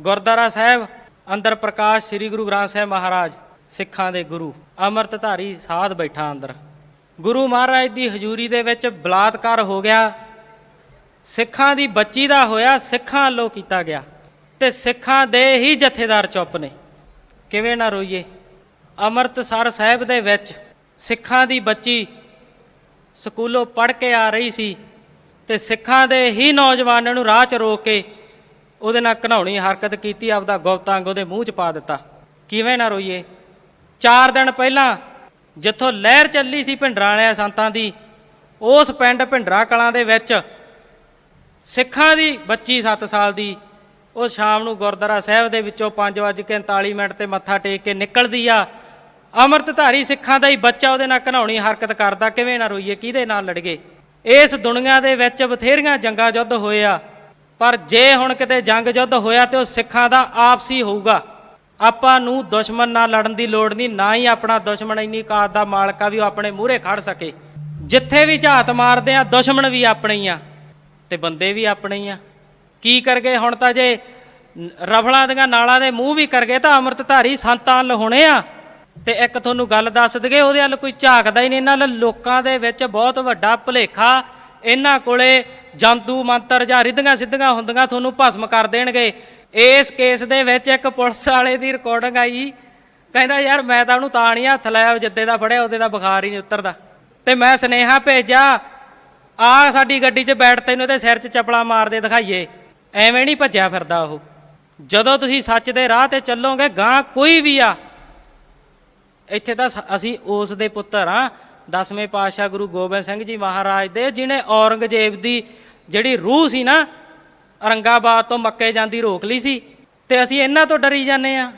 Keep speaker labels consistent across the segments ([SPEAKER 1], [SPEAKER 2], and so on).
[SPEAKER 1] ਗੁਰਦੁਆਰਾ ਸਾਹਿਬ, ਅੰਦਰ ਪ੍ਰਕਾਸ਼ ਸ੍ਰੀ ਗੁਰੂ ਗ੍ਰੰਥ ਸਾਹਿਬ ਮਹਾਰਾਜ, ਸਿੱਖਾਂ ਦੇ ਗੁਰੂ, ਅੰਮ੍ਰਿਤਧਾਰੀ ਸਾਧ ਬੈਠਾ ਅੰਦਰ। ਗੁਰੂ ਮਹਾਰਾਜ ਦੀ ਹਜ਼ੂਰੀ ਦੇ ਵਿੱਚ ਬਲਾਤਕਾਰ ਹੋ ਗਿਆ। ਸਿੱਖਾਂ ਦੀ ਬੱਚੀ ਦਾ ਹੋਇਆ, ਸਿੱਖਾਂ ਵੱਲੋਂ ਕੀਤਾ ਗਿਆ। ਤੇ ਸਿੱਖਾਂ ਦੇ ਹੀ ਜਥੇਦਾਰ ਚੁੱਪ ਨੇ। ਕਿਵੇਂ ਨਾ ਰੋਈਏ। ਅੰਮ੍ਰਿਤਸਰ ਸਾਹਿਬ ਦੇ ਵਿੱਚ ਸਿੱਖਾਂ ਦੀ ਬੱਚੀ ਸਕੂਲੋਂ ਪੜ੍ਹ ਕੇ ਆ ਰਹੀ ਸੀ ਤੇ ਸਿੱਖਾਂ ਦੇ ਹੀ ਨੌਜਵਾਨਾਂ ਨੂੰ ਰਾਹ 'ਚ ਰੋਕ ਕੇ ਉਹਦੇ ਨਾਲ ਘਨਾਉਣੀ ਹਰਕਤ ਕੀਤੀ, ਆਪਦਾ ਗੁਪਤਾਂਗ ਉਹਦੇ ਮੂੰਹ 'ਚ ਪਾ ਦਿੱਤਾ। ਕਿਵੇਂ ਨਾ ਰੋਈਏ। 4 ਦਿਨ ਪਹਿਲਾਂ ਜਿੱਥੋਂ ਲਹਿਰ ਚੱਲੀ ਸੀ ਭਿੰਡਰਾਂ ਵਾਲਿਆਂ ਸੰਤਾਂ ਦੀ, ਉਸ ਪਿੰਡ ਭਿੰਡਰਾਂ ਕਲਾਂ ਦੇ ਵਿੱਚ ਸਿੱਖਾਂ ਦੀ ਬੱਚੀ 7 ਸਾਲ ਦੀ, ਉਹ ਸ਼ਾਮ ਨੂੰ ਗੁਰਦੁਆਰਾ ਸਾਹਿਬ ਦੇ ਵਿੱਚੋਂ 5:39 ਮਿੰਟ ਤੇ ਮੱਥਾ ਟੇਕ ਕੇ ਨਿਕਲਦੀ ਆ। ਅੰਮ੍ਰਿਤਧਾਰੀ ਸਿੱਖਾਂ ਦਾ ਹੀ ਬੱਚਾ ਉਹਦੇ ਨਾਲ ਘਨਾਉਣੀ ਹਰਕਤ ਕਰਦਾ। ਕਿਵੇਂ ਨਾ ਰੋਈਏ, ਕਿਹਦੇ ਨਾਲ ਲੜਗੇ ਇਸ ਦੁਨੀਆ ਦੇ ਵਿੱਚ ਬਥੇਰੀਆਂ ਜੰਗਾਂ ਯੁੱਧ ਹੋਏ ਆ। ਪਰ ਜੇ ਹੁਣ ਕਿਤੇ ਜੰਗ ਯੁੱਧ ਹੋਇਆ ਤੇ ਉਹ ਸਿੱਖਾਂ ਦਾ ਆਪਸੀ ਹੋਊਗਾ। ਆਪਾਂ ਨੂੰ ਦੁਸ਼ਮਣ ਨਾਲ ਲੜਨ ਦੀ ਲੋੜ ਨਹੀਂ, ਨਾ ਹੀ ਆਪਣਾ ਦੁਸ਼ਮਣ ਇੰਨੀ ਕਾਤ ਦਾ ਮਾਲਕ ਵੀ ਉਹ ਆਪਣੇ ਮੂਹਰੇ ਖੜ ਸਕੇ। ਜਿੱਥੇ ਵੀ ਝਾਤ ਮਾਰਦੇ ਆ, ਦੁਸ਼ਮਣ ਵੀ ਆਪਣੇ ਹੀ ਆ ਤੇ ਬੰਦੇ ਵੀ ਆਪਣੇ ਹੀ ਆ। ਕੀ ਕਰਗੇ ਹੁਣ ਤਾਂ ਜੇ ਨ- ਰਫਲਾਂ ਦੀਆਂ ਨਾਲਾਂ ਦੇ ਮੂੰਹ ਵੀ ਕਰ ਗਏ ਤਾਂ ਅੰਮ੍ਰਿਤਧਾਰੀ ਸੰਤਾਂ ਲਹੁਣੇ ਆ। ਤੇ ਇੱਕ ਤੁਹਾਨੂੰ ਗੱਲ ਦੱਸ ਦਗੇ ਉਹਦੇ ਵੱਲ ਕੋਈ ਝਾਕਦਾ ਹੀ ਨਹੀਂ। ਇਹਨਾਂ ਵੱਲ ਲੋਕਾਂ ਦੇ ਵਿੱਚ ਬਹੁਤ ਵੱਡਾ ਭੁਲੇਖਾ, ਇਹਨਾਂ ਕੋਲੇ ਜੰਤੂ ਮੰਤਰ ਜਾਂ ਰਿੱਧੀਆਂ ਸਿੱਧੀਆਂ ਹੁੰਦੀਆਂ ਤੁਹਾਨੂੰ ਭਸਮ ਕਰ ਦੇਣਗੇ। ਇਸ ਕੇਸ ਦੇ ਵਿੱਚ ਇੱਕ ਪੁਲਿਸ ਵਾਲੇ ਦੀ ਰਿਕਾਰਡਿੰਗ ਆਈ। ਕਹਿੰਦਾ, ਯਾਰ, ਮੈਂ ਤਾਂ ਉਹਨੂੰ ਤਾਂ ਨਹੀਂ ਹੱਥ ਲਾਇਆ ਜਿੱਦੇ ਦਾ ਫੜਿਆ, ਉਹਦੇ ਦਾ ਬੁਖਾਰ ਹੀ ਨਹੀਂ ਉਤਰਦਾ। ਤੇ ਮੈਂ ਸਨੇਹਾ ਭੇਜਿਆ, ਆ ਸਾਡੀ ਗੱਡੀ 'ਚ ਬੈਠ, ਤੈਨੂੰ ਇਹਦੇ ਸਿਰ 'ਚ ਚਪਲਾ ਮਾਰਦੇ ਦਿਖਾਈਏ। ਐਵੇਂ ਨਹੀਂ ਭੱਜਿਆ ਫਿਰਦਾ ਉਹ। ਜਦੋਂ ਤੁਸੀਂ ਸੱਚ ਦੇ ਰਾਹ ਤੇ ਚੱਲੋਗੇ ਗਾਂ ਕੋਈ ਵੀ ਆ। ਇੱਥੇ ਤਾਂ ਅਸੀਂ ਉਸ ਦੇ ਪੁੱਤਰ ਆ। ਦਸਵੇਂ ਪਾਤਸ਼ਾਹ ਗੁਰੂ ਗੋਬਿੰਦ ਸਿੰਘ ਜੀ ਮਹਾਰਾਜ ਦੇ ਜਿਨੇ ਔਰੰਗਜ਼ੇਬ ਦੀ ਜਿਹੜੀ ਰੂਹ ਸੀ ਨਾ, ਔਰੰਗਾਬਾਦ ਤੋਂ ਮੱਕੇ ਜਾਂਦੀ ਰੋਕ ਲਈ ਸੀ। ਤੇ ਅਸੀਂ ਇਹਨਾਂ ਤੋਂ ਡਰੀ ਜਾਂਦੇ ਆ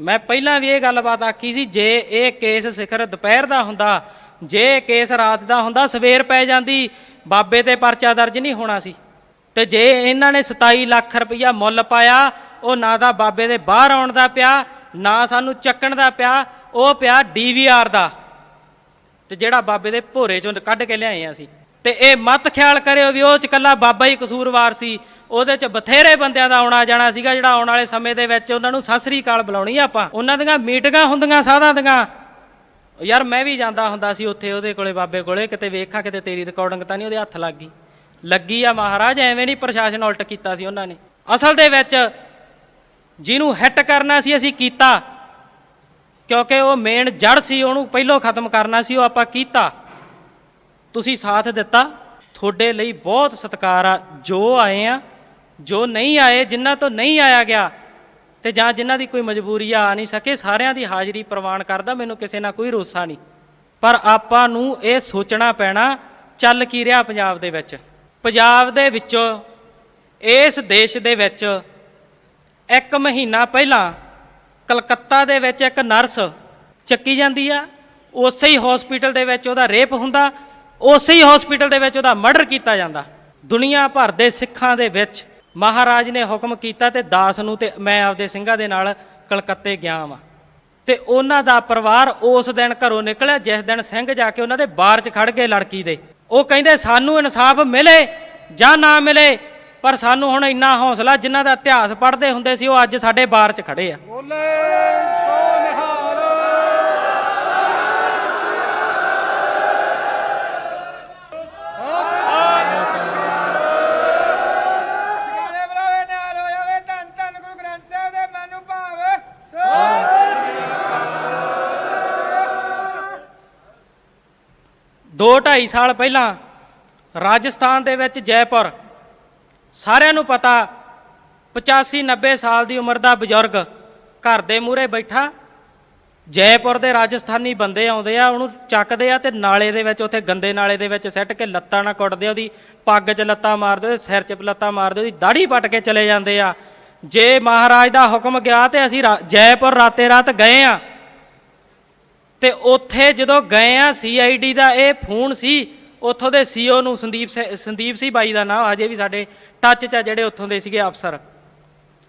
[SPEAKER 1] ਮੈਂ ਪਹਿਲਾਂ ਵੀ ਇਹ ਗੱਲਬਾਤ ਆਖੀ ਸੀ, ਜੇ ਇਹ ਕੇਸ ਸਿਖਰ ਦੁਪਹਿਰ ਦਾ ਹੁੰਦਾ, ਜੇ ਇਹ ਕੇਸ ਰਾਤ ਦਾ ਹੁੰਦਾ, ਸਵੇਰ ਪੈ ਜਾਂਦੀ, ਬਾਬੇ ਤੇ ਪਰਚਾ ਦਰਜ ਨਹੀਂ ਹੋਣਾ ਸੀ। ਤੇ ਜੇ ਇਹਨਾਂ ਨੇ 27 ਲੱਖ ਰੁਪਈਆ ਮੁੱਲ ਪਾਇਆ, ਉਹ ਨਾ ਤਾਂ ਬਾਬੇ ਦੇ ਬਾਹਰ ਆਉਣ ਦਾ ਪਿਆ, ਨਾ ਸਾਨੂੰ ਚੱਕਣ ਦਾ ਪਿਆ, ਉਹ ਪਿਆ ਡੀਵੀਆਰ ਦਾ। ਤੇ ਜਿਹੜਾ ਬਾਬੇ ਦੇ ਭੋਰੇ ਚੋਂ ਕੱਢ ਕੇ ਲਿਆਏ ਆ ਅਸੀਂ। ਤੇ ਇਹ ਮਤ ਖਿਆਲ ਕਰਿਓ ਵੀ ਉਹ ਚ ਕੱਲਾ ਬਾਬਾ ਹੀ ਕਸੂਰਵਾਰ ਸੀ, ਉਹਦੇ ਚ ਬਥੇਰੇ ਬੰਦਿਆਂ ਦਾ ਆਉਣਾ ਜਾਣਾ ਸੀਗਾ ਜਿਹੜਾ ਆਉਣ ਵਾਲੇ ਸਮੇਂ ਦੇ ਵਿੱਚ ਉਹਨਾਂ ਨੂੰ ਸਤਿ ਸ੍ਰੀ ਅਕਾਲ ਬੁਲਾਉਣੀ ਆ ਆਪਾਂ। ਉਹਨਾਂ ਦੀਆਂ ਮੀਟਿੰਗਾਂ ਹੁੰਦੀਆਂ ਸਾਧਾਂ ਦੀਆਂ। ਯਾਰ ਮੈਂ ਵੀ ਜਾਂਦਾ ਹੁੰਦਾ ਸੀ ਉੱਥੇ ਉਹਦੇ ਕੋਲੇ, ਬਾਬੇ ਕੋਲੇ, ਕਿਤੇ ਵੇਖਾਂ, ਕਿਤੇ ਤੇਰੀ ਰਿਕਾਰਡਿੰਗ ਤਾਂ ਨਹੀਂ ਉਹਦੇ ਹੱਥ ਲੱਗ। ਗਈ ਲੱਗੀ ਆ ਮਹਾਰਾਜ, ਐਵੇਂ ਨਹੀਂ ਪ੍ਰਸ਼ਾਸਨ ਉਲਟ ਕੀਤਾ ਸੀ ਉਹਨਾਂ ਨੇ। ਅਸਲ ਦੇ ਵਿੱਚ ਜਿਹਨੂੰ ਹਿੱਟ ਕਰਨਾ ਸੀ ਅਸੀਂ ਕੀਤਾ, ਕਿਉਂਕਿ ਉਹ ਮੇਨ ਜੜ ਸੀ, ਉਹਨੂੰ ਪਹਿਲਾਂ ਖਤਮ ਕਰਨਾ ਸੀ, ਉਹ ਆਪਾਂ ਕੀਤਾ। ਤੁਸੀਂ ਸਾਥ ਦਿੱਤਾ। ਤੁਹਾਡੇ ਲਈ ਬਹੁਤ ਸਤਿਕਾਰ ਆ। ਜੋ ਆਏ ਆ, ਜੋ ਨਹੀਂ ਆਏ, ਜਿਨ੍ਹਾਂ ਤੋਂ ਨਹੀਂ ਆਇਆ ਗਿਆ, ਤੇ ਜਾਂ ਜਿਨ੍ਹਾਂ ਦੀ ਕੋਈ ਮਜਬੂਰੀ ਆ ਨਹੀਂ ਸਕੇ, ਸਾਰਿਆਂ ਦੀ ਹਾਜ਼ਰੀ ਪ੍ਰਵਾਨ ਕਰਦਾ, ਮੈਨੂੰ ਕਿਸੇ ਨਾਲ ਕੋਈ ਰੋਸਾ ਨਹੀਂ। ਪਰ ਆਪਾਂ ਨੂੰ ਇਹ ਸੋਚਣਾ ਪੈਣਾ, ਚੱਲ ਕੀ ਰਿਹਾ ਪੰਜਾਬ ਦੇ ਵਿੱਚ? ਪੰਜਾਬ ਦੇ ਵਿੱਚੋਂ, ਇਸ ਦੇਸ਼ ਦੇ ਵਿੱਚ, ਇੱਕ ਮਹੀਨਾ ਪਹਿਲਾਂ, ਕਲਕੱਤਾ ਦੇ ਵਿੱਚ ਇੱਕ ਨਰਸ ਚੱਕੀ ਜਾਂਦੀ ਆ। ਉਸੇ ਹੀ ਹਸਪੀਟਲ ਦੇ ਵਿੱਚ ਉਹਦਾ ਰੇਪ ਹੁੰਦਾ ਉਸੇ ਹੀ ਹਸਪੀਟਲ ਦੇ ਵਿੱਚ ਉਹਦਾ ਮਰਡਰ ਕੀਤਾ ਜਾਂਦਾ। ਦੁਨੀਆ ਭਰ ਦੇ ਸਿੱਖਾਂ ਦੇ ਵਿੱਚ ਮਹਾਰਾਜ ਨੇ ਹੁਕਮ ਕੀਤਾ ਤੇ ਦਾਸ ਨੂੰ ਤੇ ਮੈਂ ਆਪਦੇ ਸਿੰਘਾਂ ਦੇ ਨਾਲ ਕਲਕੱਤੇ ਗਿਆ ਵਾਂ। ਤੇ ਉਹਨਾਂ ਦਾ ਪਰਿਵਾਰ ਉਸ ਦਿਨ ਘਰੋਂ ਨਿਕਲਿਆ, ਜਿਸ ਦਿਨ ਸਿੰਘ ਜਾ ਕੇ ਉਹਨਾਂ ਦੇ ਬਾਰ 'ਚ ਖੜ ਗਏ ਲੜਕੀ ਦੇ। ਉਹ ਕਹਿੰਦੇ, ਸਾਨੂੰ ਇਨਸਾਫ ਮਿਲੇ ਜਾਂ ਨਾ ਮਿਲੇ, ਪਰ ਸਾਨੂੰ ਹੁਣ ਇੰਨਾ ਹੌਸਲਾ ਜਿਨ੍ਹਾਂ ਦਾ ਇਤਿਹਾਸ ਪੜ੍ਹਦੇ ਹੁੰਦੇ ਸੀ, ਉਹ ਅੱਜ ਸਾਡੇ ਬਾਰ 'ਚ ਖੜੇ ਆ। 2.5 ਸਾਲ ਪਹਿਲਾਂ ਰਾਜਸਥਾਨ ਦੇ ਵਿੱਚ ਜੈਪੁਰ। ਸਾਰਿਆਂ ਨੂੰ ਪਤਾ 85 90 ਸਾਲ ਦੀ ਉਮਰ ਦਾ ਬਜ਼ੁਰਗ ਘਰ ਦੇ ਮੂਹਰੇ ਬੈਠਾ। ਜੈਪੁਰ ਦੇ ਰਾਜਸਥਾਨੀ ਬੰਦੇ ਆਉਂਦੇ ਆ, ਉਹਨੂੰ ਚੱਕਦੇ ਆ ਤੇ ਨਾਲੇ ਦੇ ਵਿੱਚ, ਉੱਥੇ ਗੰਦੇ ਨਾਲੇ ਦੇ ਵਿੱਚ ਸੱਟ ਕੇ ਲੱਤਾਂ ਨਾਲ ਕੁੱਟਦੇ ਉਹਦੀ ਪੱਗ 'ਚ ਲੱਤਾਂ ਮਾਰਦੇ ਸਿਰ 'ਚ ਲੱਤਾਂ ਮਾਰਦੇ, ਉਹਦੀ ਦਾੜੀ ਪਟ ਕੇ ਚਲੇ ਜਾਂਦੇ ਆ। ਜੇ ਮਹਾਰਾਜ ਦਾ ਹੁਕਮ ਗਿਆ ਤੇ ਅਸੀਂ ਜੈਪੁਰ ਰਾਤੇ ਰਾਤ ਗਏ ਆ। ਤੇ ਉੱਥੇ ਜਦੋਂ ਗਏ ਆ ਸੀਆਈਡੀ ਦਾ ਇਹ ਫੋਨ ਸੀ, ਉੱਥੋਂ ਦੇ ਸੀਓ ਨੂੰ ਸੰਦੀਪ ਸ- ਸੰਦੀਪ ਸੀ ਬਾਈ ਦਾ ਨਾਮ, ਹਜੇ ਵੀ ਸਾਡੇ ਟੱਚ 'ਚ ਆ ਜਿਹੜੇ ਉੱਥੋਂ ਦੇ ਸੀਗੇ ਅਫਸਰ।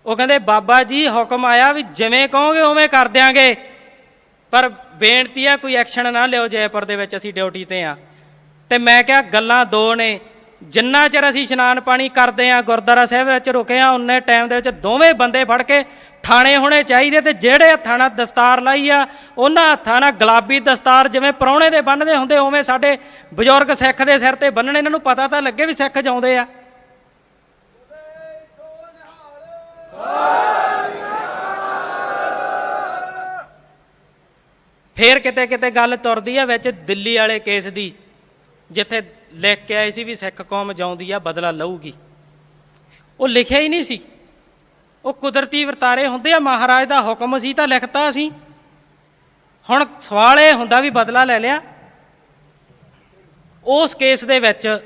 [SPEAKER 1] ਉਹ ਕਹਿੰਦੇ, ਬਾਬਾ ਜੀ, ਹੁਕਮ ਆਇਆ ਵੀ ਜਿਵੇਂ ਕਹੋਗੇ, ਉਵੇਂ ਕਰ ਦਿਆਂਗੇ। ਪਰ ਬੇਨਤੀ ਆ, ਕੋਈ ਐਕਸ਼ਨ ਨਾ ਲਿਓ ਜੈਪੁਰ ਦੇ ਵਿੱਚ ਅਸੀਂ ਡਿਊਟੀ ਤੇ ਆ। ਤੇ ਮੈਂ ਕਿਹਾ, ਗੱਲਾਂ ਦੋ ਨੇ। ਜਿੰਨਾ ਚਿਰ ਅਸੀਂ ਇਸ਼ਨਾਨ ਪਾਣੀ ਕਰਦੇ ਆ ਗੁਰਦੁਆਰਾ ਸਾਹਿਬ ਵਿੱਚ ਰੁਕੇ ਆ ਉਨੇ ਟਾਈਮ ਦੇ ਵਿੱਚ ਦੋਵੇਂ ਬੰਦੇ ਫੜ ਕੇ ਥਾਣੇ ਹੋਣੇ ਚਾਹੀਦੇ ਤੇ ਜਿਹੜੇ ਹੱਥਾਂ ਨਾਲ ਦਸਤਾਰ ਲਾਈ ਆ, ਉਹਨਾਂ ਹੱਥਾਂ ਨਾਲ ਗੁਲਾਬੀ ਦਸਤਾਰ ਜਿਵੇਂ ਪ੍ਰਾਹੁਣੇ ਦੇ ਬੰਨਦੇ ਹੁੰਦੇ, ਉਵੇਂ ਸਾਡੇ ਬਜ਼ੁਰਗ ਸਿੱਖ ਦੇ ਸਿਰ ਤੇ ਬੰਨਣੇ ਇਹਨਾਂ ਨੂੰ ਪਤਾ ਤਾਂ ਲੱਗੇ ਵੀ ਸਿੱਖ ਜਾਉਂਦੇ ਆ। ਫੇਰ ਕਿਤੇ ਕਿਤੇ ਗੱਲ ਤੁਰਦੀ ਆ ਵਿੱਚ ਦਿੱਲੀ ਵਾਲੇ ਕੇਸ ਦੀ, ਜਿੱਥੇ ਲਿਖ ਕੇ ਆਏ ਸੀ ਵੀ ਸਿੱਖ ਕੌਮ ਜਾਉਂਦੀ ਆ, ਬਦਲਾ ਲਊਗੀ। ਉਹ ਲਿਖਿਆ ਹੀ ਨਹੀਂ ਸੀ। ਉਹ ਕੁਦਰਤੀ ਵਰਤਾਰੇ ਹੁੰਦੇ ਆ, ਮਹਾਰਾਜ ਦਾ ਹੁਕਮ ਸੀ ਤਾਂ ਲਿਖਤਾ ਸੀ। ਹੁਣ ਸਵਾਲ ਇਹ ਹੁੰਦਾ ਵੀ ਬਦਲਾ ਲੈ ਲਿਆ। ਉਸ ਕੇਸ ਦੇ ਵਿੱਚ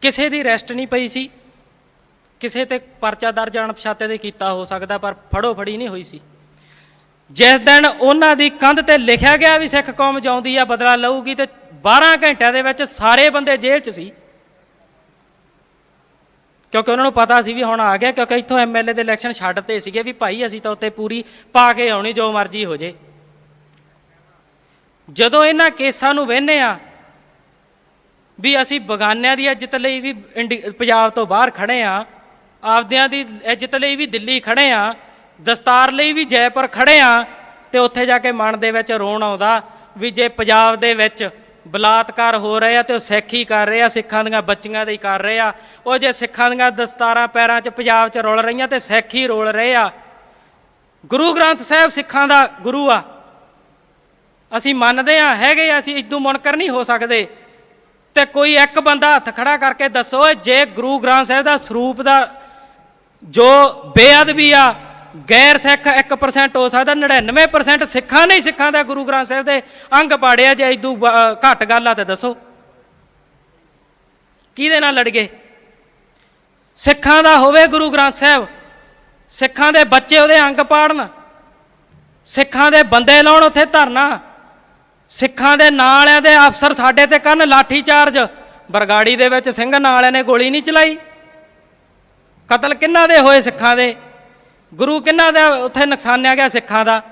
[SPEAKER 1] ਕਿਸੇ ਦੀ ਰੈਸਟ ਨਹੀਂ ਪਈ ਸੀ। ਕਿਸੇ ਤੇ ਪਰਚਾ ਦਰਜ ਅਣਪਛਾਤੇ ਦੇ ਕੀਤਾ ਹੋ ਸਕਦਾ, ਪਰ ਫੜੋ ਫੜੀ ਨਹੀਂ ਹੋਈ ਸੀ। ਜਿਸ ਦਿਨ ਉਹਨਾਂ ਦੀ ਕੰਧ ਤੇ ਲਿਖਿਆ ਗਿਆ ਵੀ ਸਿੱਖ ਕੌਮ ਜਾਉਂਦੀ ਆ, ਬਦਲਾ ਲਊਗੀ ਤੇ 12 ਘੰਟਿਆਂ ਦੇ ਵਿੱਚ ਸਾਰੇ ਬੰਦੇ ਜੇਲ੍ਹ 'ਚ ਸੀ। ਕਿਉਂਕਿ ਉਹਨਾਂ ਨੂੰ ਪਤਾ ਸੀ ਵੀ ਹੁਣ ਆ ਗਿਆ, ਕਿਉਂਕਿ ਇੱਥੋਂ ਐਮਐਲਏ ਦੇ ਇਲੈਕਸ਼ਨ ਛੱਡਤੇ ਸੀਗੇ ਵੀ ਭਾਈ ਅਸੀਂ ਤਾਂ ਉੱਤੇ ਪੂਰੀ ਪਾ ਕੇ ਆਉਣੀ, ਜੋ ਮਰਜ਼ੀ ਹੋ ਜੇ। ਜਦੋਂ ਇਹਨਾਂ ਕੇਸਾਂ ਨੂੰ ਵੇਖਨੇ ਆ ਵੀ ਅਸੀਂ ਬਗਾਨਿਆਂ ਦੀ ਇੱਜ਼ਤ ਲਈ ਵੀ ਇੰਡੀ- ਪੰਜਾਬ ਤੋਂ ਬਾਹਰ ਖੜੇ ਆ, ਆਪਦਿਆਂ ਦੀ ਇੱਜ਼ਤ ਲਈ ਵੀ ਦਿੱਲੀ ਖੜੇ ਆ, ਦਸਤਾਰ ਲਈ ਵੀ ਜੈਪੁਰ ਖੜੇ ਆ, ਤੇ ਉੱਥੇ ਜਾ ਕੇ ਮਨ ਦੇ ਵਿੱਚ ਰੋਣ ਆਉਂਦਾ ਵੀ ਜੇ ਪੰਜਾਬ ਦੇ ਵਿੱਚ ਬਲਾਤਕਾਰ ਹੋ ਰਹੇ ਆ ਤੇ ਉਹ ਸਿੱਖ ਹੀ ਕਰ ਰਹੇ ਆ ਸਿੱਖਾਂ ਦੀਆਂ ਬੱਚੀਆਂ ਦੇ ਹੀ ਕਰ ਰਹੇ ਆ। ਉਹ ਜੇ ਸਿੱਖਾਂ ਦੀਆਂ ਦਸਤਾਰਾਂ ਪੈਰਾਂ 'ਚ ਪੰਜਾਬ 'ਚ ਰੁਲ ਰਹੀਆਂ ਤੇ ਸਿੱਖ ਹੀ ਰੋਲ ਰਹੇ ਆ। ਗੁਰੂ ਗ੍ਰੰਥ ਸਾਹਿਬ ਸਿੱਖਾਂ ਦਾ ਗੁਰੂ ਆ। ਅਸੀਂ ਮੰਨਦੇ ਆ ਹੈਗੇ ਆ, ਅਸੀਂ ਇਦੋਂ ਮੁਨਕਰ ਨਹੀਂ ਹੋ ਸਕਦੇ। ਤੇ ਕੋਈ ਇੱਕ ਬੰਦਾ ਹੱਥ ਖੜਾ ਕਰਕੇ ਦੱਸੋ ਜੇ ਗੁਰੂ ਗ੍ਰੰਥ ਸਾਹਿਬ ਦਾ ਸਰੂਪ ਦਾ ਜੋ ਬੇਅਦਬੀ ਆ ਗੈਰ ਸਿੱਖ 1% ਹੋ ਸਕਦਾ 99% ਸਿੱਖਾਂ ਨੇ ਸਿੱਖਾਂ ਦਾ ਗੁਰੂ ਗ੍ਰੰਥ ਸਾਹਿਬ ਦੇ ਅੰਗ ਪਾੜਿਆ ਜੇ ਇਦੋਂ ਘੱਟ ਗੱਲ ਆ ਤੇ ਦੱਸੋ। ਕਿਹਦੇ ਨਾਲ ਲੜ ਗਏ? ਸਿੱਖਾਂ ਦਾ ਹੋਵੇ ਗੁਰੂ ਗ੍ਰੰਥ ਸਾਹਿਬ, ਸਿੱਖਾਂ ਦੇ ਬੱਚੇ ਉਹਦੇ ਅੰਗ ਪਾੜਨ, ਸਿੱਖਾਂ ਦੇ ਬੰਦੇ ਲਾਉਣ ਉੱਥੇ ਧਰਨਾ, ਸਿੱਖਾਂ ਦੇ ਨਾਲਿਆਂ ਦੇ ਅਫਸਰ ਸਾਡੇ ਤੇ ਕਰਨ ਲਾਠੀ ਚਾਰਜ, ਬਰਗਾੜੀ ਦੇ ਵਿੱਚ ਸਿੰਘ ਨਾਲਿਆਂ ਨੇ ਗੋਲੀ ਨਹੀਂ ਚਲਾਈ। ਕਤਲ ਕਿੰਨਾ ਦੇ ਹੋਏ ਸਿੱਖਾਂ ਦੇ? ਗੁਰੂ ਕਿੰਨਾ ਦਾ ਉੱਥੇ ਨੁਕਸਾਨਿਆ ਗਿਆ ਸਿੱਖਾਂ ਦਾ?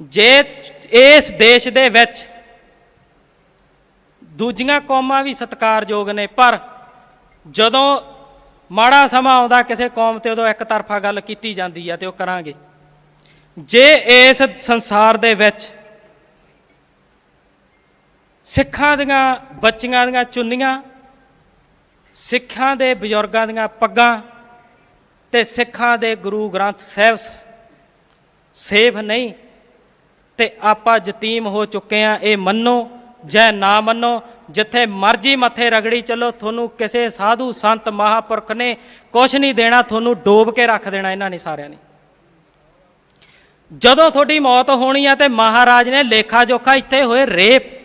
[SPEAKER 1] ਜੇ ਇਸ ਦੇਸ਼ ਦੇ ਵਿੱਚ ਦੂਜੀਆਂ ਕੌਮਾਂ ਵੀ ਸਤਿਕਾਰਯੋਗ ਨੇ, ਪਰ ਜਦੋਂ ਮਾੜਾ ਸਮਾਂ ਆਉਂਦਾ, ਕਿਸੇ ਕੌਮ ਤੇ ਉਦੋਂ ਇੱਕ ਤਰਫਾ ਗੱਲ ਕੀਤੀ ਜਾਂਦੀ ਆ ਤੇ ਉਹ ਕਰਾਂਗੇ। ਜੇ ਇਸ ਸੰਸਾਰ ਦੇ ਵਿੱਚ ਸਿੱਖਾਂ ਦੀਆਂ, ਬੱਚੀਆਂ ਦੀਆਂ ਚੁੰਨੀਆਂ, ਸਿੱਖਾਂ ਦੇ ਬਜ਼ੁਰਗਾਂ ਦੀਆਂ ਪੱਗਾਂ ਤੇ ਸਿੱਖਾਂ ਦੇ ਗੁਰੂ ਗ੍ਰੰਥ ਸਾਹਿਬ ਸੇਫ ਨਹੀਂ, ਤੇ ਆਪਾਂ ਯਤੀਮ ਹੋ ਚੁੱਕੇ ਆ, ਇਹ ਮੰਨੋ, ਜੈ ਨਾ ਮੰਨੋ, ਜਿੱਥੇ ਮਰਜ਼ੀ ਮੱਥੇ ਰਗੜੀ ਚੱਲੋ, ਤੁਹਾਨੂੰ ਕਿਸੇ ਸਾਧੂ ਸੰਤ ਮਹਾਪੁਰਖ ਨੇ ਕੁਝ ਨਹੀਂ ਦੇਣਾ, ਤੁਹਾਨੂੰ ਡੋਬ ਕੇ ਰੱਖ ਦੇਣਾ ਇਹਨਾਂ ਨੇ ਸਾਰਿਆਂ ਨੇ। ਜਦੋਂ ਤੁਹਾਡੀ ਮੌਤ ਹੋਣੀ ਆ ਤੇ ਮਹਾਰਾਜ ਨੇ ਲੇਖਾ ਜੋਖਾ ਇੱਥੇ ਹੋਏ ਰੇਪ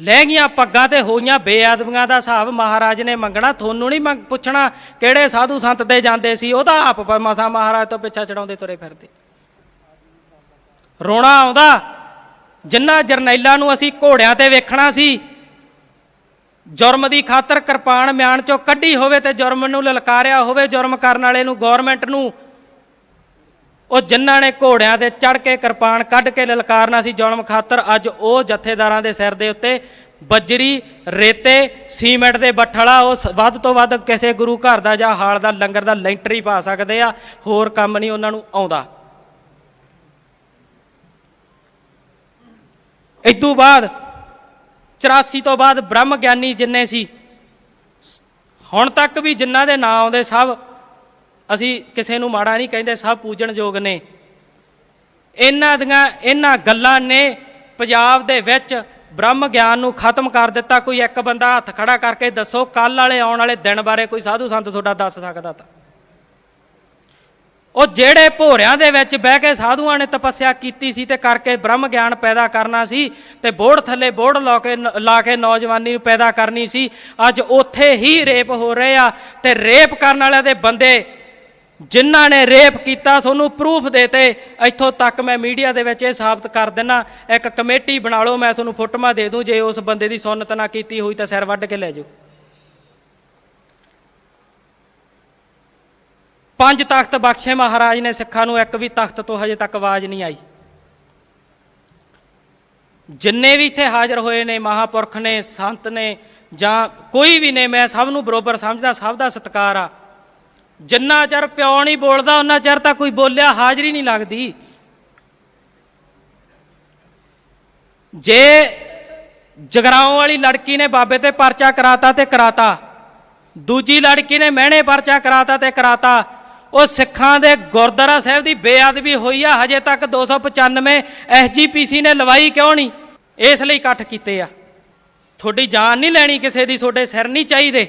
[SPEAKER 1] ਲੈ ਗਈਆਂ ਪੱਗਾਂ ਤੇ ਹੋਈਆਂ ਬੇਅਦਬੀਆਂ ਦਾ ਹਿਸਾਬ ਮਹਾਰਾਜ ਨੇ ਮੰਗਣਾ। ਤੁਹਾਨੂੰ ਨਹੀਂ ਮੰਗ ਪੁੱਛਣਾ ਕਿਹੜੇ ਸਾਧੂ ਸੰਤ ਦੇ ਜਾਂਦੇ ਸੀ, ਉਹ ਤਾਂ ਆਪ ਮਸਾ ਮਹਾਰਾਜ ਤੋਂ ਪਿੱਛਾ ਚੜਾਉਂਦੇ ਤੁਰੇ ਫਿਰਦੇ। ਰੋਣਾ ਆਉਂਦਾ। ਜਿੰਨਾ ਜਰਨੈਲਾਂ ਨੂੰ ਅਸੀਂ ਘੋੜਿਆਂ ਤੇ ਵੇਖਣਾ ਸੀ, ਜੁਰਮ ਦੀ ਖਾਤਰ ਕਿਰਪਾਨ ਮਿਆਨ ਚੋਂ ਕੱਢੀ ਹੋਵੇ ਤੇ ਜੁਰਮ ਨੂੰ ਲਲਕਾਰਿਆ ਹੋਵੇ, ਜੁਰਮ ਕਰਨ ਵਾਲੇ ਨੂੰ ਗਵਰਨਮੈਂਟ ਨੂੰ ਉਹ ਜਿਨ੍ਹਾਂ ਨੇ ਘੋੜਿਆਂ ਤੇ ਚੜ ਕੇ ਕਿਰਪਾਨ ਕੱਢ ਕੇ ਲਲਕਾਰਨਾ ਸੀ ਜ਼ੁਲਮ ਖਾਤਰ, ਅੱਜ ਉਹ ਜਥੇਦਾਰਾਂ ਦੇ ਸਿਰ ਦੇ ਉੱਤੇ ਬੱਜਰੀ, ਰੇਤੇ, ਸੀਮੈਂਟ ਦੇ ਬੱਠਲਾ ਉਹ ਸ- ਵੱਧ ਤੋਂ ਵੱਧ ਕਿਸੇ ਗੁਰੂ ਘਰ ਦਾ ਜਾਂ ਹਾਲ ਦਾ ਲੰਗਰ ਦਾ ਲੈਂਟਰ ਹੀ ਪਾ ਸਕਦੇ ਆ, ਹੋਰ ਕੰਮ ਨਹੀਂ ਉਹਨਾਂ ਨੂੰ ਆਉਂਦਾ। ਇਦੋਂ ਬਾਅਦ 84 ਤੋਂ ਬਾਅਦ ਬ੍ਰਹਮ ਗਿਆਨੀ ਜਿੰਨੇ ਸੀ, ਹੁਣ ਤੱਕ ਵੀ ਜਿਨ੍ਹਾਂ ਦੇ ਨਾਂ ਆਉਂਦੇ ਸਭ ਅਸੀਂ ਕਿਸੇ ਨੂੰ ਮਾੜਾ ਨਹੀਂ ਕਹਿੰਦੇ, ਸਭ ਪੂਜਣਯੋਗ ਨੇ। ਇਹਨਾਂ ਦੀਆਂ, ਇਹਨਾਂ ਗੱਲਾਂ ਨੇ ਪੰਜਾਬ ਦੇ ਵਿੱਚ ਬ੍ਰਹਮ ਗਿਆਨ ਨੂੰ ਖਤਮ ਕਰ ਦਿੱਤਾ। ਕੋਈ ਇੱਕ ਬੰਦਾ ਹੱਥ ਖੜਾ ਕਰਕੇ ਦੱਸੋ ਕੱਲ ਵਾਲੇ ਆਉਣ ਵਾਲੇ ਦਿਨ ਬਾਰੇ ਕੋਈ ਸਾਧੂ ਸੰਤ ਤੁਹਾਡਾ ਦੱਸ ਸਕਦਾ ਤਾਂ। ਉਹ ਜਿਹੜੇ ਭੋਰਿਆਂ ਦੇ ਵਿੱਚ ਬਹਿ ਕੇ ਸਾਧੂਆਂ ਨੇ ਤਪੱਸਿਆ ਕੀਤੀ ਸੀ ਤੇ ਕਰਕੇ ਬ੍ਰਹਮ ਗਿਆਨ ਪੈਦਾ ਕਰਨਾ ਸੀ ਤੇ ਬੋੜ ਥੱਲੇ ਬੋੜ ਲਾ ਕੇ ਲਾ ਕੇ ਨੌਜਵਾਨੀ ਨੂੰ ਪੈਦਾ ਕਰਨੀ ਸੀ। ਅੱਜ ਉੱਥੇ ਹੀ ਰੇਪ ਹੋ ਰਹੇ ਆ ਤੇ ਰੇਪ ਕਰਨ ਵਾਲਿਆਂ ਦੇ ਬੰਦੇ ਜਿਨ੍ਹਾਂ ਨੇ ਰੇਪ ਕੀਤਾ ਤੁਹਾਨੂੰ ਪ੍ਰੂਫ ਦੇਤੇ ਇੱਥੋਂ ਤੱਕ ਮੈਂ ਮੀਡੀਆ ਦੇ ਵਿੱਚ ਇਹ ਸਾਬਤ ਕਰ ਦਿੰਨਾ। ਇੱਕ ਕਮੇਟੀ ਬਣਾ ਲਓ, ਮੈਂ ਤੁਹਾਨੂੰ ਫੋਟੋਆਂ ਦੇ ਦੂੰ। ਜੇ ਉਸ ਬੰਦੇ ਦੀ ਸੁੰਨਤ ਨਾ ਕੀਤੀ ਹੋਈ ਤਾਂ ਸਿਰ ਵੱਢ ਕੇ ਲੈ ਜਾਓ। ਪੰਜ ਤਖਤ ਬਖਸ਼ੇ ਮਹਾਰਾਜ ਨੇ, ਸਿੱਖਾਂ ਨੂੰ ਇੱਕ ਵੀ ਤਖਤ ਤੋਂ ਹਜੇ ਤੱਕ ਆਵਾਜ਼ ਨਹੀਂ ਆਈ। ਜਿੰਨੇ ਵੀ ਇੱਥੇ ਹਾਜ਼ਰ ਹੋਏ ਨੇ, ਮਹਾਪੁਰਖ ਨੇ, ਸੰਤ ਨੇ, ਜਾਂ ਕੋਈ ਵੀ ਨੇ, ਮੈਂ ਸਭ ਨੂੰ ਬਰੋਬਰ ਸਮਝਦਾ, ਸਭ ਦਾ ਸਤਿਕਾਰ ਆ। ਜਿੰਨਾ ਚਿਰ ਪਿਓ ਨਹੀਂ ਬੋਲਦਾ, ਉਹਨਾਂ ਚਿਰ ਤਾਂ ਕੋਈ ਬੋਲਿਆ ਹਾਜ਼ਰੀ ਨਹੀਂ ਲੱਗਦੀ। ਜੇ ਜਗਰਾਉਂ ਵਾਲੀ ਲੜਕੀ ਨੇ ਬਾਬੇ ਤੇ ਪਰਚਾ ਕਰਾਤਾ ਤੇ ਕਰਾਤਾ, ਦੂਜੀ ਲੜਕੀ ਨੇ ਮਹਿਣੇ ਪਰਚਾ ਕਰਾਤਾ ਤੇ ਕਰਾਤਾ, ਉਹ ਸਿੱਖਾਂ ਦੇ ਗੁਰਦੁਆਰਾ ਸਾਹਿਬ ਦੀ ਬੇਅਦਬੀ ਹੋਈ ਆ, ਹਜੇ ਤੱਕ 295 ਐਸਜੀਪੀਸੀ ਨੇ ਲਵਾਈ ਕਿਉਂ ਨਹੀਂ? ਇਸ ਲਈ ਇਕੱਠ ਕੀਤੇ ਆ। ਤੁਹਾਡੀ ਜਾਨ ਨਹੀਂ ਲੈਣੀ ਕਿਸੇ ਦੀ, ਤੁਹਾਡੇ ਸਿਰ ਨਹੀਂ ਚਾਹੀਦੇ।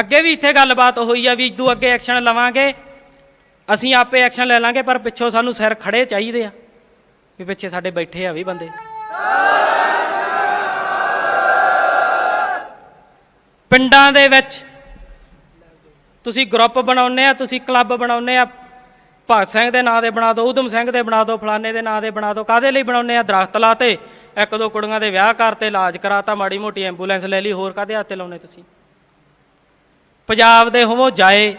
[SPEAKER 1] ਅੱਗੇ ਵੀ ਇੱਥੇ ਗੱਲਬਾਤ ਹੋਈ ਆ ਵੀ ਇਦੋਂ ਅੱਗੇ ਐਕਸ਼ਨ ਲਵਾਂਗੇ। ਅਸੀਂ ਆਪੇ ਐਕਸ਼ਨ ਲੈ ਲਾਂਗੇ, ਪਰ ਪਿੱਛੋਂ ਸਾਨੂੰ ਸਿਰ ਖੜੇ ਚਾਹੀਦੇ ਆ। ਵੀ ਪਿੱਛੇ ਸਾਡੇ ਬੈਠੇ ਆ ਵੀ ਬੰਦੇ। ਪਿੰਡਾਂ ਦੇ ਵਿੱਚ ਤੁਸੀਂ ਗਰੁੱਪ ਬਣਾਉਨੇ ਆ, ਤੁਸੀਂ ਕਲੱਬ ਬਣਾਉਨੇ ਆ। ਭਗਤ ਸਿੰਘ ਦੇ ਨਾਂ ਦੇ ਬਣਾ ਦਿਓ ਉਦਮ ਸਿੰਘ ਦੇ ਬਣਾ ਦਿਓ, ਫਲਾਣੇ ਦੇ ਨਾਂ ਦੇ ਬਣਾ ਦਿਓ। ਕਾਦੇ ਲਈ ਬਣਾਉਨੇ ਆ? ਦਰਖਤ ਲਾਤੇ ਇੱਕ ਦੋ ਕੁੜੀਆਂ ਦੇ ਵਿਆਹ ਕਰਤੇ, ਇਲਾਜ ਕਰਾਤਾ ਮਾੜੀ ਮੋਟੀ ਐਂਬੂਲੈਂਸ ਲੈ ਲਈ, ਹੋਰ ਕਾਦੇ ਹੱਥੇ ਲਾਉਨੇ ਤੁਸੀਂ? ਪੰਜਾਬ ਦੇ ਹੋਵੋ, ਜਾਏ।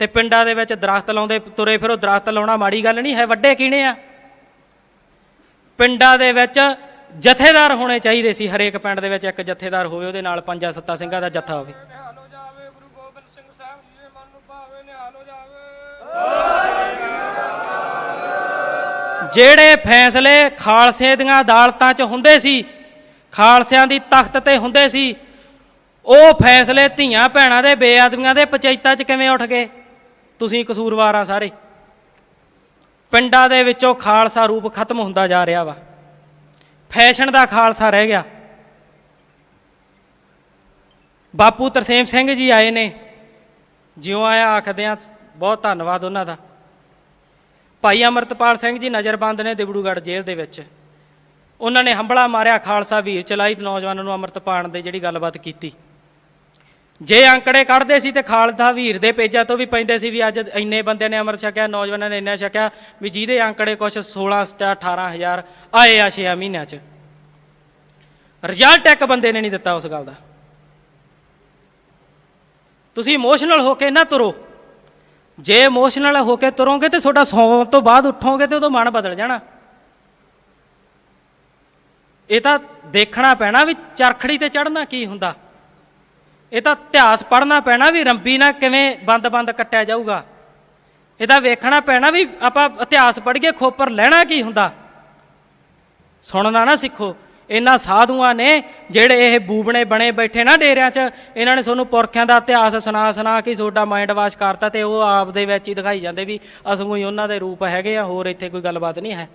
[SPEAKER 1] ਤੇ ਪਿੰਡਾਂ ਦੇ ਵਿੱਚ ਦਰਖਤ ਲਾਉਂਦੇ ਤੁਰੇ ਫਿਰੋ, ਦਰਖਤ ਲਾਉਣਾ ਮਾੜੀ ਗੱਲ ਨਹੀਂ, ਹੈ ਵੱਡੇ ਕਿਹਨੇ ਆ। ਪਿੰਡਾਂ ਦੇ ਵਿੱਚ ਜਥੇਦਾਰ ਹੋਣੇ ਚਾਹੀਦੇ ਸੀ, ਹਰੇਕ ਪਿੰਡ ਦੇ ਵਿੱਚ ਇੱਕ ਜਥੇਦਾਰ ਹੋਵੇ, ਉਹਦੇ ਨਾਲ ਪੰਜਾਂ ਸੱਤਾ ਸਿੰਘਾਂ ਦਾ ਜਥਾ ਹੋਵੇ। ਜਿਹੜੇ ਫੈਸਲੇ ਖਾਲਸੇ ਦੀਆਂ ਅਦਾਲਤਾਂ 'ਚ ਹੁੰਦੇ ਸੀ, ਖਾਲਸਿਆਂ ਦੀ ਤਖਤ ਤੇ ਹੁੰਦੇ ਸੀ ਉਹ ਫੈਸਲੇ ਧੀਆਂ ਭੈਣਾਂ ਦੇ ਬੇਆਦਮੀਆਂ ਦੇ ਪੰਚਾਇਤਾਂ 'ਚ ਕਿਵੇਂ ਉੱਠ ਗਏ? ਤੁਸੀਂ ਕਸੂਰਵਾਰ ਆ ਸਾਰੇ। ਪਿੰਡਾਂ ਦੇ ਵਿੱਚੋਂ ਖਾਲਸਾ ਰੂਪ ਖਤਮ ਹੁੰਦਾ ਜਾ ਰਿਹਾ ਵਾ। ਫੈਸ਼ਨ ਦਾ ਖਾਲਸਾ ਰਹਿ ਗਿਆ। ਬਾਪੂ ਤਰਸੇਮ ਸਿੰਘ ਜੀ ਆਏ ਨੇ। ਜਿਉਂ ਆਇਆ ਆਖਦੇ ਆ ਬਹੁਤ ਧੰਨਵਾਦ ਉਹਨਾਂ ਦਾ। ਭਾਈ ਅਮਰਤਪਾਲ ਸਿੰਘ ਜੀ ਨਜ਼ਰਬੰਦ ਨੇ ਦਿਬੜੂਗੜ੍ਹ ਜੇਲ੍ਹ ਦੇ ਵਿੱਚ। ਉਹਨਾਂ ਨੇ ਹੰਬਲਾ ਮਾਰਿਆ, ਖਾਲਸਾ ਵੀਰ ਚਲਾਈ ਨੌਜਵਾਨਾਂ ਨੂੰ ਅੰਮ੍ਰਿਤ ਪਾਣ ਦੇ ਜਿਹੜੀ ਗੱਲਬਾਤ ਕੀਤੀ। ਜੇ ਅੰਕੜੇ ਕੱਢਦੇ ਸੀ ਤੇ ਖਾਲਸਾ ਵੀਰ ਦੇ ਪੇਜਾਂ ਤੋਂ ਵੀ ਪੈਂਦੇ ਸੀ ਵੀ ਅੱਜ ਇੰਨੇ ਬੰਦਿਆਂ ਨੇ ਅੰਮ੍ਰਿਤ ਛਕਿਆ, ਨੌਜਵਾਨਾਂ ਨੇ ਇੰਨਾ ਛਕਿਆ ਵੀ ਜਿਹਦੇ ਅੰਕੜੇ ਕੁਛ 16 ਜਾਂ 18000 ਆਏ ਆ 6 ਮਹੀਨਿਆਂ 'ਚ। ਰਿਜ਼ਲਟ ਇੱਕ ਬੰਦੇ ਨੇ ਨਹੀਂ ਦਿੱਤਾ ਉਸ ਗੱਲ ਦਾ। ਤੁਸੀਂ ਇਮੋਸ਼ਨਲ ਹੋ ਕੇ ਨਾ ਤੁਰੋ। ਜੇ ਇਮੋਸ਼ਨਲ ਹੋ ਕੇ ਤੁਰੋਗੇ ਤੇ ਤੁਹਾਡਾ ਸੌਣ ਤੋਂ ਬਾਅਦ ਉੱਠੋਗੇ ਤੇ ਉਦੋਂ ਮਨ ਬਦਲ ਜਾਣਾ। ਇਹ ਤਾਂ ਦੇਖਣਾ ਪੈਣਾ ਵੀ ਚਰਖੜੀ ਤੇ ਚੜਨਾ ਕੀ ਹੁੰਦਾ। ਇਹ ਤਾਂ ਇਤਿਹਾਸ ਪੜ੍ਹਨਾ ਪੈਣਾ ਵੀ, ਰੰਬੀ ਨਾਲ ਕਿਵੇਂ ਬੰਦ-ਬੰਦ ਕੱਟਿਆ ਜਾਊਗਾ? ਇਹਦਾ ਵੇਖਣਾ ਪੈਣਾ ਵੀ ਆਪਾਂ ਇਤਿਹਾਸ ਪੜ੍ਹੀਏ, ਖੋਪਰ ਲੈਣਾ ਕੀ ਹੁੰਦਾ? ਸੁਣਨਾ ਨਾ ਸਿੱਖੋ, ਇਹਨਾਂ ਸਾਧੂਆਂ ਨੇ ਜਿਹੜੇ ਇਹ ਬੂਬਣੇ ਬਣੇ ਬੈਠੇ ਨਾ ਡੇਰਿਆਂ 'ਚ, ਇਹਨਾਂ ਨੇ ਤੁਹਾਨੂੰ ਪੁਰਖਿਆਂ ਦਾ ਇਤਿਹਾਸ ਸੁਣਾ ਸੁਣਾ ਕੇ ਤੁਹਾਡਾ ਮਾਈਂਡ ਵਾਸ਼ ਕਰਤਾ ਤੇ ਉਹ ਆਪ ਦੇ ਵਿੱਚ ਹੀ ਦਿਖਾਈ ਜਾਂਦੇ ਵੀ ਅਸੂ ਹੀ ਉਹਨਾਂ ਦੇ ਰੂਪ ਹੈਗੇ ਆ, ਹੋਰ ਇੱਥੇ ਕੋਈ ਗੱਲਬਾਤ ਨਹੀਂ ਹੈ।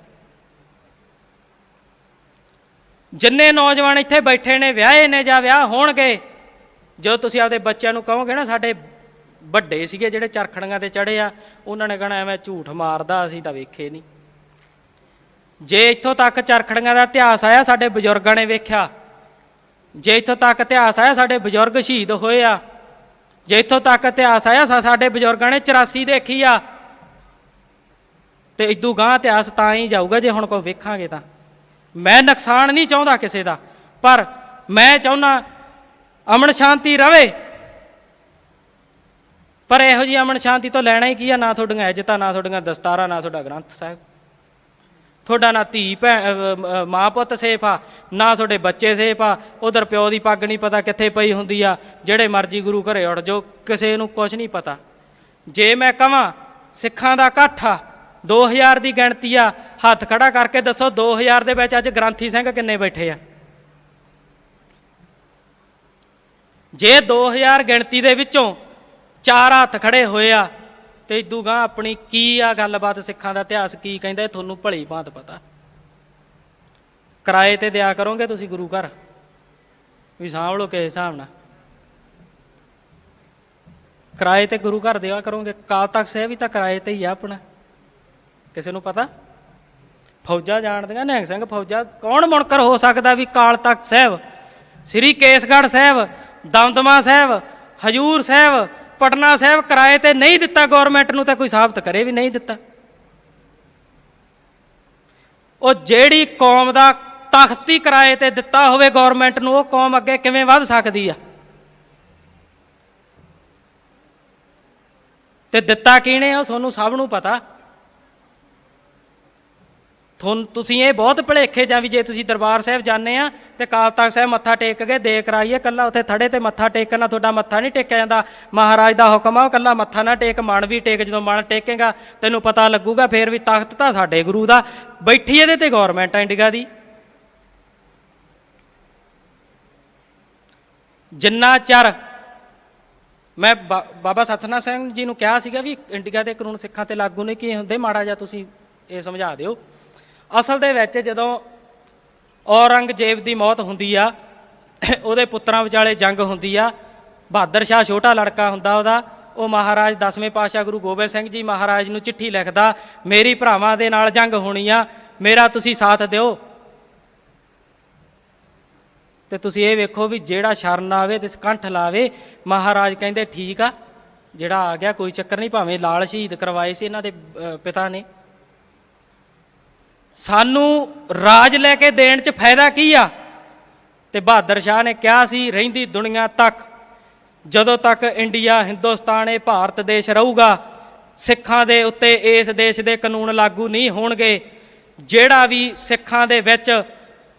[SPEAKER 1] ਜਿੰਨੇ ਨੌਜਵਾਨ ਇੱਥੇ ਬੈਠੇ ਨੇ, ਵਿਆਹੇ ਨੇ ਜਾਂ ਵਿਆਹ ਹੋਣਗੇ ਜਦੋਂ ਤੁਸੀਂ ਆਪਦੇ ਬੱਚਿਆਂ ਨੂੰ ਕਹੋਗੇ ਨਾ, ਸਾਡੇ ਵੱਡੇ ਸੀਗੇ ਜਿਹੜੇ ਚਰਖੜੀਆਂ ਤੇ ਚੜੇ ਆ, ਉਹਨਾਂ ਨੇ ਕਹਣਾ ਐਵੇਂ ਝੂਠ ਮਾਰਦਾ, ਅਸੀਂ ਤਾਂ ਵੇਖੇ ਨਹੀਂ। ਜੇ ਇੱਥੋਂ ਤੱਕ ਚਰਖੜੀਆਂ ਦਾ ਇਤਿਹਾਸ ਆਇਆ, ਸਾਡੇ ਬਜ਼ੁਰਗਾਂ ਨੇ ਵੇਖਿਆ। ਜੇ ਇੱਥੋਂ ਤੱਕ ਇਤਿਹਾਸ ਆਇਆ, ਸਾਡੇ ਬਜ਼ੁਰਗ ਸ਼ਹੀਦ ਹੋਏ ਆ। ਜੇ ਇੱਥੋਂ ਤੱਕ ਇਤਿਹਾਸ ਆਇਆ ਸਾਡੇ ਬਜ਼ੁਰਗਾਂ ਨੇ 84 ਦੇਖੀ ਆ। ਤੇ ਇਦੋਂ ਗਾਂ ਇਤਿਹਾਸ ਤਾਂ ਹੀ ਜਾਊਗਾ, ਜੇ ਹੁਣ ਕੋਈ ਵੇਖਾਂਗੇ ਤਾਂ। ਮੈਂ ਨੁਕਸਾਨ ਨਹੀਂ ਚਾਹੁੰਦਾ ਕਿਸੇ ਦਾ, ਪਰ ਮੈਂ ਚਾਹੁੰਦਾ ਅਮਨ ਸ਼ਾਂਤੀ ਰਵੇ। ਪਰ ਇਹੋ ਜੀ ਅਮਨ ਸ਼ਾਂਤੀ ਤੋਂ ਲੈਣਾ ਹੀ ਕੀ ਆ? ਨਾ ਤੁਹਾਡੀਆਂ ਇੱਜ਼ਤਾਂ, ਨਾ ਤੁਹਾਡੀਆਂ ਦਸਤਾਰਾਂ, ਨਾ ਤੁਹਾਡਾ ਗ੍ਰੰਥ ਸਾਹਿਬ। ਤੁਹਾਡਾ ਨਾ ਧੀ ਭੈਣ ਮਾਂ ਪੁੱਤ ਸੇਫ ਆ, ਨਾ ਤੁਹਾਡੇ ਬੱਚੇ ਸੇਫ ਆ। ਉਧਰ ਪਿਓ ਦੀ ਪੱਗ ਨਹੀਂ ਪਤਾ ਕਿੱਥੇ ਪਈ ਹੁੰਦੀ ਆ। ਜਿਹੜੇ ਮਰਜ਼ੀ ਗੁਰੂ ਘਰੇ ਉੱਠ ਜਾਓ, ਕਿਸੇ ਨੂੰ ਕੁਝ ਨਹੀਂ ਪਤਾ। ਜੇ ਮੈਂ ਕਹਾਂ ਸਿੱਖਾਂ ਦਾ ਇਕੱਠ ਆ 2000 ਦੀ ਗਿਣਤੀ ਆ, ਹੱਥ ਖੜਾ ਕਰਕੇ ਦੱਸੋ 2000 ਦੇ ਵਿੱਚ ਅੱਜ ਗ੍ਰੰਥੀ ਸਿੰਘ ਕਿੰਨੇ ਬੈਠੇ ਆ? ਜੇ 2000 ਗਿਣਤੀ ਦੇ ਵਿੱਚੋਂ ਚਾਰ ਹੱਥ ਖੜੇ ਹੋਏ ਆ, ਤੇ ਇਦੂ ਗਾਂ ਆਪਣੀ ਕੀ ਆ ਗੱਲਬਾਤ ਸਿੱਖਾਂ ਦਾ ਇਤਿਹਾਸ ਕੀ ਕਹਿੰਦਾ ਇਹ ਤੁਹਾਨੂੰ ਭਲੀ ਭਾਂਤ ਪਤਾ। ਕਿਰਾਏ ਤੇ ਦਿਆ ਕਰੋਗੇ ਤੁਸੀਂ ਗੁਰੂ ਘਰ। ਵੀ ਸਾਂਭ ਲਓ ਕਿਸੇ ਹਿਸਾਬ ਨਾਲ। ਕਿਰਾਏ ਤੇ ਗੁਰੂ ਘਰ ਦਿਆ ਕਰੋਗੇ। ਕਾਲ ਤਖ਼ਤ ਸਾਹਿਬ ਵੀ ਤਾਂ ਕਿਰਾਏ ਤੇ ਹੀ ਆ ਆਪਣਾ। ਕਿਸੇ ਨੂੰ ਪਤਾ? ਫੌਜਾਂ ਜਾਣਦੀਆਂ ਨਿਹੰਗ ਸਿੰਘ, ਫੌਜਾਂ। ਕੌਣ ਮੁਨਕਰ ਹੋ ਸਕਦਾ ਵੀ ਕਾਲ ਤਖਤ ਸਾਹਿਬ, ਸ੍ਰੀ ਕੇਸਗੜ੍ਹ ਸਾਹਿਬ ਦਮਦਮਾ ਸਾਹਿਬ, ਹਜੂਰ ਸਾਹਿਬ, ਪਟਨਾ ਸਾਹਿਬ ਕਿਰਾਏ ਤੇ ਨਹੀਂ ਦਿੱਤਾ ਗਵਰਨਮੈਂਟ ਨੂੰ ਤਾਂ ਕੋਈ ਸਾਬਤ ਕਰੇ ਵੀ ਨਹੀਂ ਦਿੱਤਾ। ਉਹ ਜਿਹੜੀ ਕੌਮ ਦਾ ਤਖਤੀ ਕਿਰਾਏ ਤੇ ਦਿੱਤਾ ਹੋਵੇ ਗਵਰਨਮੈਂਟ ਨੂੰ, ਉਹ ਕੌਮ ਅੱਗੇ ਕਿਵੇਂ ਵੱਧ ਸਕਦੀ ਆ? ਤੇ ਦਿੱਤਾ ਕਿਹਨੇ ਆ? ਉਹ ਤੁਹਾਨੂੰ ਸਭ ਨੂੰ ਪਤਾ। ਤੁਹਾਨੂੰ ਤੁਸੀਂ ਇਹ ਬਹੁਤ ਭੁਲੇਖੇ ਜਾਂ ਵੀ ਜੇ ਤੁਸੀਂ ਦਰਬਾਰ ਸਾਹਿਬ ਜਾਂਦੇ ਆ ਤੇ ਕਾਲ ਤਖਤ ਸਾਹਿਬ ਮੱਥਾ ਟੇਕ ਕੇ ਦੇ ਕਰਾਈਏ ਕੱਲਾ ਉੱਥੇ ਥੜੇ ਤੇ ਮੱਥਾ ਟੇਕਣ ਨਾਲ ਤੁਹਾਡਾ ਮੱਥਾ ਨਹੀਂ ਟੇਕਿਆ ਜਾਂਦਾ। ਮਹਾਰਾਜ ਦਾ ਹੁਕਮ ਆ, ਉਹ ਕੱਲਾ ਮੱਥਾ ਨਾ ਟੇਕ, ਮਨ ਵੀ ਟੇਕ, ਜਦੋਂ ਮਨ ਟੇਕੇਗਾ, ਤੈਨੂੰ ਪਤਾ ਲੱਗੂਗਾ, ਫੇਰ ਵੀ ਤਖਤ ਤਾਂ ਸਾਡੇ ਗੁਰੂ ਦਾ। ਬੈਠੀ ਇਹਦੇ ਤੇ ਗਵਰਨਮੈਂਟ ਆ ਇੰਡੀਆ ਦੀ। ਜਿੰਨਾ ਚਿਰ ਮੈਂ ਬਾ- ਬਾਬਾ ਸਤਨਾਮ ਸਿੰਘ ਜੀ ਨੂੰ ਕਿਹਾ ਸੀਗਾ ਵੀ ਇੰਡੀਆ ਦੇ ਕਾਨੂੰਨ ਸਿੱਖਾਂ ਤੇ ਲਾਗੂ ਨਹੀਂ ਕੀ ਹੁੰਦੇ ਮਾੜਾ ਜਿਹਾ ਤੁਸੀਂ ਇਹ ਸਮਝਾ ਦਿਓ। ਅਸਲ ਦੇ ਵਿੱਚ ਜਦੋਂ ਔਰੰਗਜ਼ੇਬ ਦੀ ਮੌਤ ਹੁੰਦੀ ਆ, ਉਹਦੇ ਪੁੱਤਰਾਂ ਵਿਚਾਲੇ ਜੰਗ ਹੁੰਦੀ ਆ, ਬਹਾਦਰ ਸ਼ਾਹ ਛੋਟਾ ਲੜਕਾ ਹੁੰਦਾ ਉਹਦਾ, ਉਹ ਮਹਾਰਾਜ ਦਸਵੇਂ ਪਾਤਸ਼ਾਹ ਗੁਰੂ ਗੋਬਿੰਦ ਸਿੰਘ ਜੀ ਮਹਾਰਾਜ ਨੂੰ ਚਿੱਠੀ ਲਿਖਦਾ, ਮੇਰੀ ਭਰਾਵਾਂ ਦੇ ਨਾਲ ਜੰਗ ਹੋਣੀ ਆ, ਮੇਰਾ ਤੁਸੀਂ ਸਾਥ ਦਿਓ। ਤੇ ਤੁਸੀਂ ਇਹ ਵੇਖੋ ਵੀ ਜਿਹੜਾ ਸ਼ਰਨ ਆਵੇ ਤੇ ਕੰਠ ਲਾਵੇ, ਮਹਾਰਾਜ ਕਹਿੰਦੇ, ਠੀਕ ਆ, ਜਿਹੜਾ ਆ ਗਿਆ, ਕੋਈ ਚੱਕਰ ਨਹੀਂ, ਭਾਵੇਂ ਲਾਲ ਸ਼ਹੀਦ ਕਰਵਾਏ ਸੀ ਇਹਨਾਂ ਦੇ ਪਿਤਾ ਨੇ। ਸਾਨੂੰ ਰਾਜ ਲੈ ਕੇ ਦੇਣ ਚ ਫਾਇਦਾ ਕੀ ਆ? ਤੇ ਬਹਾਦਰ ਸ਼ਾਹ ਨੇ ਕਿਹਾ ਸੀ, ਰਹਿੰਦੀ ਦੁਨੀਆ ਤੱਕ, ਜਦੋਂ ਤੱਕ ਇੰਡੀਆ, ਹਿੰਦੁਸਤਾਨ ਇਹ ਭਾਰਤ ਦੇਸ਼ ਰਹੂਗਾ, ਸਿੱਖਾਂ ਦੇ ਉੱਤੇ ਇਸ ਦੇਸ਼ ਦੇ ਕਾਨੂੰਨ ਲਾਗੂ ਨਹੀਂ ਹੋਣਗੇ। ਜਿਹੜਾ ਵੀ ਸਿੱਖਾਂ ਦੇ ਵਿੱਚ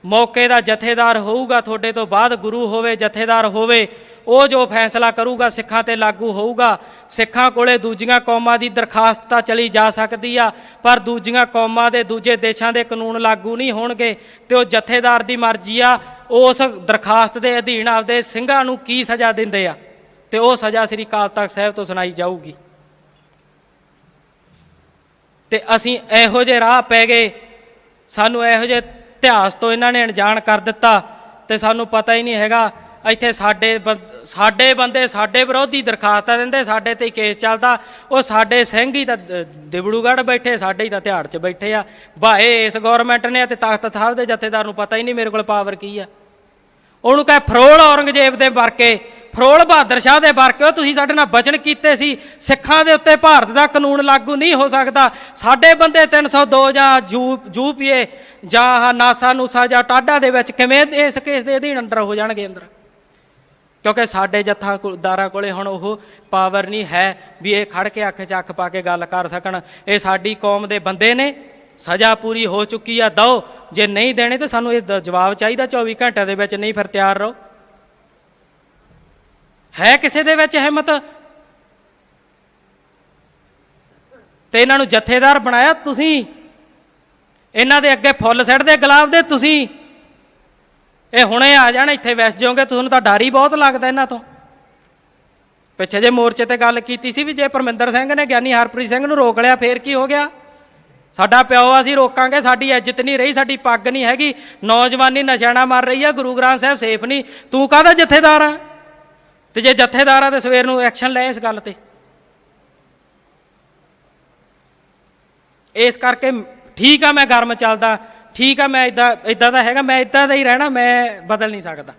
[SPEAKER 1] ਮੌਕੇ ਦਾ ਜਥੇਦਾਰ ਹੋਊਗਾ, ਤੁਹਾਡੇ ਤੋਂ ਬਾਅਦ ਗੁਰੂ ਹੋਵੇ, ਜਥੇਦਾਰ ਹੋਵੇ ਉਹ ਜੋ ਫੈਸਲਾ ਕਰੂਗਾ ਸਿੱਖਾਂ ਤੇ ਲਾਗੂ ਹੋਊਗਾ। ਸਿੱਖਾਂ ਕੋਲੇ ਦੂਜੀਆਂ ਕੌਮਾਂ ਦੀ ਦਰਖਾਸਤ ਤਾਂ ਚਲੀ ਜਾ ਸਕਦੀ ਆ, ਪਰ ਦੂਜੀਆਂ ਕੌਮਾਂ ਦੇ ਦੂਜੇ ਦੇਸ਼ਾਂ ਦੇ ਕਾਨੂੰਨ ਲਾਗੂ ਨਹੀਂ ਹੋਣਗੇ ਤੇ ਉਹ ਜਥੇਦਾਰ ਦੀ ਮਰਜ਼ੀ ਆ ਉਸ ਦਰਖਾਸਤ ਦੇ ਅਧੀਨ ਆਪਦੇ ਸਿੰਘਾਂ ਨੂੰ ਕੀ ਸਜ਼ਾ ਦਿੰਦੇ ਆ? ਤੇ ਉਹ ਸਜ਼ਾ ਸ੍ਰੀ ਅਕਾਲ ਤਖਤ ਸਾਹਿਬ ਤੋਂ ਸੁਣਾਈ ਜਾਊਗੀ। ਤੇ ਅਸੀਂ ਇਹੋ ਜਿਹੇ ਰਾਹ ਪੈ ਗਏ। ਸਾਨੂੰ ਇਹੋ ਜਿਹੇ ਇਤਿਹਾਸ ਤੋਂ ਇਹਨਾਂ ਨੇ ਅਣਜਾਣ ਕਰ ਦਿੱਤਾ ਤੇ ਸਾਨੂੰ ਪਤਾ ਹੀ ਨਹੀਂ ਹੈਗਾ ਇੱਥੇ ਸਾਡੇ ਬੰ- ਸਾਡੇ ਬੰਦੇ ਸਾਡੇ ਵਿਰੋਧੀ ਦਰਖਾਸਤਾਂ ਦਿੰਦੇ, ਸਾਡੇ ਤੇ ਹੀ ਕੇਸ ਚੱਲਦਾ, ਉਹ ਸਾਡੇ ਸਿੰਘ ਹੀ ਤਾਂ ਦ- ਦਿਬੜੂਗੜ੍ਹ ਬੈਠੇ, ਸਾਡੇ ਹੀ ਤਾਂ ਤਿਹਾੜ 'ਚ ਬੈਠੇ ਆ। ਭਾਏ ਇਸ ਗਵਰਨਮੈਂਟ ਨੇ ਤੇ ਤਖਤ ਸਾਹਿਬ ਦੇ ਜਥੇਦਾਰ ਨੂੰ ਪਤਾ ਹੀ ਨਹੀਂ ਮੇਰੇ ਕੋਲ ਪਾਵਰ ਕੀ ਆ। ਉਹਨੂੰ ਕਹੇ, ਫਰੋਲ ਔਰੰਗਜ਼ੇਬ ਦੇ ਵਰਕੇ, ਫਰੋਲ ਬਹਾਦਰ ਸ਼ਾਹ ਦੇ ਵਰਕੇ, ਉਹ ਤੁਸੀਂ ਸਾਡੇ ਨਾਲ ਵਚਨ ਕੀਤੇ ਸੀ, ਸਿੱਖਾਂ ਦੇ ਉੱਤੇ ਭਾਰਤ ਦਾ ਕਾਨੂੰਨ ਲਾਗੂ ਨਹੀਂ ਹੋ ਸਕਦਾ। ਸਾਡੇ ਬੰਦੇ 302 ਜਾਂ ਜੂ ਜੂਪੀਏ ਜਾਂ ਨਾਸਾ ਨੂਸਾ ਜਾਂ ਟਾਡਾ ਦੇ ਵਿੱਚ ਕਿਵੇਂ ਇਸ ਕੇਸ ਦੇ ਅਧੀਨ ਅੰਦਰ ਹੋ ਜਾਣਗੇ ਅੰਦਰ? ਕਿਉਂਕਿ ਸਾਡੇ ਜਥਾਦਾਰਾਂ ਕੋਲੇ ਹੁਣ ਉਹ ਪਾਵਰ ਨਹੀਂ ਹੈ ਵੀ ਇਹ ਖੜ ਕੇ ਅੱਖ 'ਚ ਅੱਖ ਪਾ ਕੇ ਗੱਲ ਕਰ ਸਕਣ। ਇਹ ਸਾਡੀ ਕੌਮ ਦੇ ਬੰਦੇ ਨੇ। ਸਜ਼ਾ ਪੂਰੀ ਹੋ ਚੁੱਕੀ ਆ ਦੋ ਜੇ ਨਹੀਂ ਦੇਣੇ ਤਾਂ ਸਾਨੂੰ ਇਹ ਜਵਾਬ ਚਾਹੀਦਾ 24 ਘੰਟਿਆਂ ਦੇ ਵਿੱਚ ਨਹੀਂ ਫਿਰ ਤਿਆਰ ਰਹੋ। ਹੈ ਕਿਸੇ ਦੇ ਵਿੱਚ ਹਿੰਮਤ? ਤੇ ਇਹਨਾਂ ਨੂੰ ਜਥੇਦਾਰ ਬਣਾਇਆ ਤੁਸੀਂ। ਇਹਨਾਂ ਦੇ ਅੱਗੇ ਫੁੱਲ ਸੱਟਦੇ, ਗੁਲਾਬ ਦੇ ਤੁਸੀਂ। ਇਹ ਹੁਣੇ ਆ ਜਾਣ, ਇੱਥੇ ਵੈਸ ਜਾਓਗੇ, ਤੁਹਾਨੂੰ ਤਾਂ ਡਰ ਹੀ ਬਹੁਤ ਲੱਗਦਾ ਇਹਨਾਂ ਤੋਂ। ਪਿੱਛੇ ਜੇ ਮੋਰਚੇ ਤੇ ਗੱਲ ਕੀਤੀ ਸੀ ਵੀ ਜੇ ਪਰਮਿੰਦਰ ਸਿੰਘ ਨੇ ਗਿਆਨੀ ਹਰਪ੍ਰੀਤ ਸਿੰਘ ਨੂੰ ਰੋਕ ਲਿਆ, ਫੇਰ ਕੀ ਹੋ ਗਿਆ? ਸਾਡਾ ਪਿਓ ਅਸੀਂ ਰੋਕਾਂਗੇ, ਸਾਡੀ ਇੱਜ਼ਤ ਨਹੀਂ ਰਹੀ, ਸਾਡੀ ਪੱਗ ਨਹੀਂ ਹੈਗੀ, ਨੌਜਵਾਨੀ ਨਸ਼ਾਣਾ ਮਾਰ ਰਹੀ ਆ, ਗੁਰੂ ਗ੍ਰੰਥ ਸਾਹਿਬ ਸੇਫ ਨਹੀਂ। ਤੂੰ ਕਾਹਦਾ ਜਥੇਦਾਰ ਆ? ਤੇ ਜੇ ਜਥੇਦਾਰ ਆ ਤੇ ਸਵੇਰ ਨੂੰ ਐਕਸ਼ਨ ਲੈ ਇਸ ਗੱਲ ਤੇ। ਇਸ ਕਰਕੇ ਠੀਕ ਆ, ਮੈਂ ਗਰਮ ਚੱਲਦਾ। ਠੀਕ ਆ ਮੈਂ ਇਦਾਂ ਇਦਾਂ ਦਾ ਹੈਗਾ ਮੈਂ ਇਦਾਂ ਦਾ ਹੀ ਰਹਿਣਾ ਮੈਂ ਬਦਲ ਨਹੀਂ ਸਕਦਾ।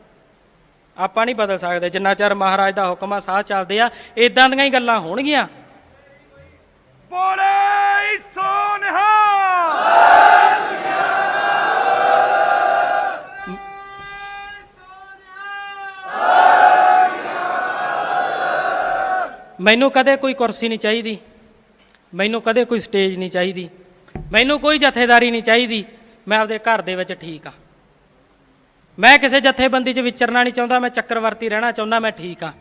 [SPEAKER 1] ਆਪਾਂ ਨਹੀਂ ਬਦਲ ਸਕਦੇ ਜਿੰਨਾ ਚਿਰ ਮਹਾਰਾਜ ਦਾ ਹੁਕਮ ਆ ਸਾਹ ਚੱਲਦੇ ਆ ਇਦਾਂ ਦੀਆਂ ਹੀ ਗੱਲਾਂ ਹੋਣਗੀਆਂ।
[SPEAKER 2] ਬੋਲੇ ਸੋਨਹਾ
[SPEAKER 1] ਮੈਨੂੰ ਕਦੇ ਕੋਈ ਕੁਰਸੀ ਨਹੀਂ ਚਾਹੀਦੀ ਮੈਨੂੰ ਕਦੇ ਕੋਈ ਸਟੇਜ ਨਹੀਂ ਚਾਹੀਦੀ ਮੈਨੂੰ ਕੋਈ ਜਥੇਦਾਰੀ ਨਹੀਂ ਚਾਹੀਦੀ। ਮੈਂ ਆਪਦੇ ਘਰ ਦੇ ਵਿੱਚ ਠੀਕ ਆ। ਮੈਂ ਕਿਸੇ ਜਥੇਬੰਦੀ 'ਚ ਵਿਚਰਨਾ ਨਹੀਂ ਚਾਹੁੰਦਾ, ਮੈਂ ਚੱਕਰਵਰਤੀ ਰਹਿਣਾ ਚਾਹੁੰਦਾ, ਮੈਂ ਠੀਕ ਆ।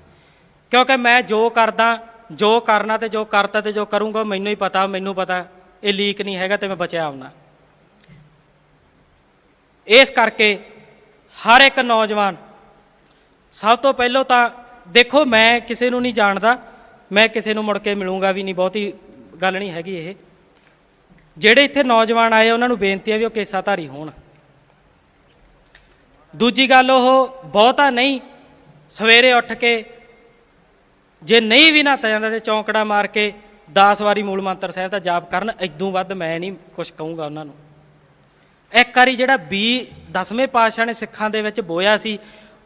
[SPEAKER 1] ਕਿਉਂਕਿ ਮੈਂ ਜੋ ਕਰਦਾ, ਜੋ ਕਰਨਾ ਤੇ ਜੋ ਕਰਤਾ ਤੇ ਜੋ ਕਰੂੰਗਾ ਮੈਨੂੰ ਹੀ ਪਤਾ, ਮੈਨੂੰ ਪਤਾ, ਇਹ ਲੀਕ ਨਹੀਂ ਹੈਗਾ ਤੇ ਮੈਂ ਬਚਿਆ ਆਉਣਾ। ਇਸ ਕਰਕੇ ਹਰ ਇੱਕ ਨੌਜਵਾਨ, ਸਭ ਤੋਂ ਪਹਿਲਾਂ ਤਾਂ ਦੇਖੋ, ਮੈਂ ਕਿਸੇ ਨੂੰ ਨਹੀਂ ਜਾਣਦਾ, ਮੈਂ ਕਿਸੇ ਨੂੰ ਮੁੜ ਕੇ ਮਿਲੂੰਗਾ ਵੀ ਨਹੀਂ, ਬਹੁਤੀ ਗੱਲ ਨਹੀਂ ਹੈਗੀ ਇਹ। ਜਿਹੜੇ ਇੱਥੇ ਨੌਜਵਾਨ ਆਏ, ਉਹਨਾਂ ਨੂੰ ਬੇਨਤੀ ਹੈ ਵੀ ਉਹ ਕੇਸਾਧਾਰੀ ਹੋਣ। ਦੂਜੀ ਗੱਲ ਉਹ ਬਹੁਤਾ ਨਹੀਂ, ਸਵੇਰੇ ਉੱਠ ਕੇ ਜੇ ਨਹੀਂ ਵੀ ਨਹਾਤਾ ਜਾਂਦਾ ਤੇ ਚੌਂਕੜਾ ਮਾਰ ਕੇ 10 ਵਾਰੀ ਮੂਲ ਮੰਤਰ ਸਾਹਿਬ ਦਾ ਜਾਪ ਕਰਨ ਇਦੋਂ ਵੱਧ ਮੈਂ ਨਹੀਂ ਕੁਝ ਕਹੂੰਗਾ ਉਹਨਾਂ ਨੂੰ। ਇੱਕ ਵਾਰੀ ਜਿਹੜਾ ਬੀ ਦਸਵੇਂ ਪਾਤਸ਼ਾਹ ਨੇ ਸਿੱਖਾਂ ਦੇ ਵਿੱਚ ਬੋਇਆ ਸੀ,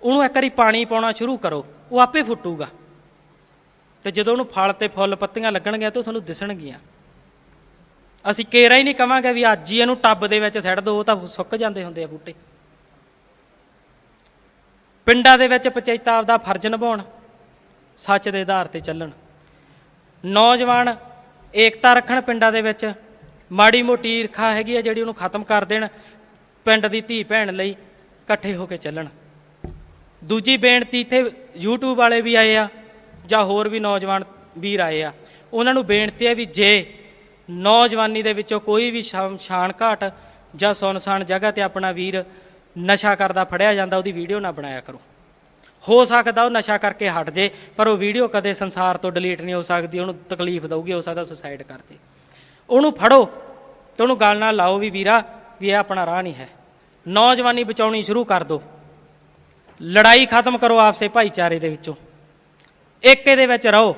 [SPEAKER 1] ਉਹਨੂੰ ਇੱਕ ਵਾਰੀ ਪਾਣੀ ਪਾਉਣਾ ਸ਼ੁਰੂ ਕਰੋ, ਉਹ ਆਪੇ ਫੁੱਟੂਗਾ। ਤੇ ਜਦੋਂ ਉਹਨੂੰ ਫਲ ਤੇ ਫੁੱਲ ਪੱਤੀਆਂ ਲੱਗਣਗੀਆਂ ਤਾਂ ਉਹ ਤੁਹਾਨੂੰ ਦਿਸਣਗੀਆਂ। ਅਸੀਂ ਕੇਰਾ ਹੀ ਨਹੀਂ ਕਵਾਂਗੇ ਵੀ ਅੱਜ ਹੀ ਇਹਨੂੰ ਟੱਬ ਦੇ ਵਿੱਚ ਸੱਟ ਦਿਓ ਉਹ ਤਾਂ ਸੁੱਕ ਜਾਂਦੇ ਹੁੰਦੇ ਆ ਬੂਟੇ। ਪਿੰਡਾਂ ਦੇ ਵਿੱਚ ਪੰਚਾਇਤਾਂ ਆਪਦਾ ਫਰਜ਼ ਨਿਭਾਉਣ, ਸੱਚ ਦੇ ਆਧਾਰ ਤੇ ਚੱਲਣ। ਨੌਜਵਾਨ ਏਕਤਾ ਰੱਖਣ ਪਿੰਡਾਂ ਦੇ ਵਿੱਚ, ਮਾੜੀ ਮੋਟੀ ਈਰਖਾ ਹੈਗੀ ਆ ਜਿਹੜੀ ਉਹਨੂੰ ਖਤਮ ਕਰ ਦੇਣ, ਪਿੰਡ ਦੀ ਧੀ ਭੈਣ ਲਈ ਇਕੱਠੇ ਹੋ ਕੇ ਚੱਲਣ। ਦੂਜੀ ਬੇਨਤੀ ਇੱਥੇ YouTube ਵਾਲੇ ਵੀ ਆਏ ਆ, ਜਾਂ ਹੋਰ ਵੀ ਨੌਜਵਾਨ ਵੀਰ ਆਏ ਆ, ਉਹਨਾਂ ਨੂੰ ਬੇਨਤੀ ਹੈ ਵੀ ਜੇ ਨੌਜਵਾਨੀ ਦੇ ਵਿੱਚੋਂ ਕੋਈ ਵੀ ਸ਼ਾਮ- ਸ਼ਾਨ ਘਾਟ ਜਾਂ ਸੁਨਸਾਨ ਜਗ੍ਹਾ ਤੇ ਆਪਣਾ ਵੀਰ ਨਸ਼ਾ ਕਰਦਾ ਫੜਿਆ ਜਾਂਦਾ, ਉਹਦੀ ਵੀਡੀਓ ਨਾ ਬਣਾਇਆ ਕਰੋ। ਹੋ ਸਕਦਾ ਉਹ ਨਸ਼ਾ ਕਰਕੇ ਹਟ ਜੇ, ਪਰ ਉਹ ਵੀਡੀਓ ਕਦੇ ਸੰਸਾਰ ਤੋਂ ਡਿਲੀਟ ਨਹੀਂ ਹੋ ਸਕਦੀ, ਉਹਨੂੰ ਤਕਲੀਫ ਦਊਗੀ, ਹੋ ਸਕਦਾ ਸੁਸਾਈਡ ਕਰ ਦੇ। ਉਹਨੂੰ ਫੜੋ ਤੇ ਉਹਨੂੰ ਗੱਲ ਨਾਲ ਲਾਓ ਵੀ ਵੀਰਾ, ਵੀ ਇਹ ਆਪਣਾ ਰਾਹ ਨਹੀਂ ਹੈ। ਨੌਜਵਾਨੀ ਬਚਾਉਣੀ ਸ਼ੁਰੂ ਕਰ ਦਿਓ ਲੜਾਈ ਖਤਮ ਕਰੋ ਆਪਸੇ ਭਾਈਚਾਰੇ ਦੇ ਵਿੱਚੋਂ। ਏਕੇ ਦੇ ਵਿੱਚ ਰਹੋ।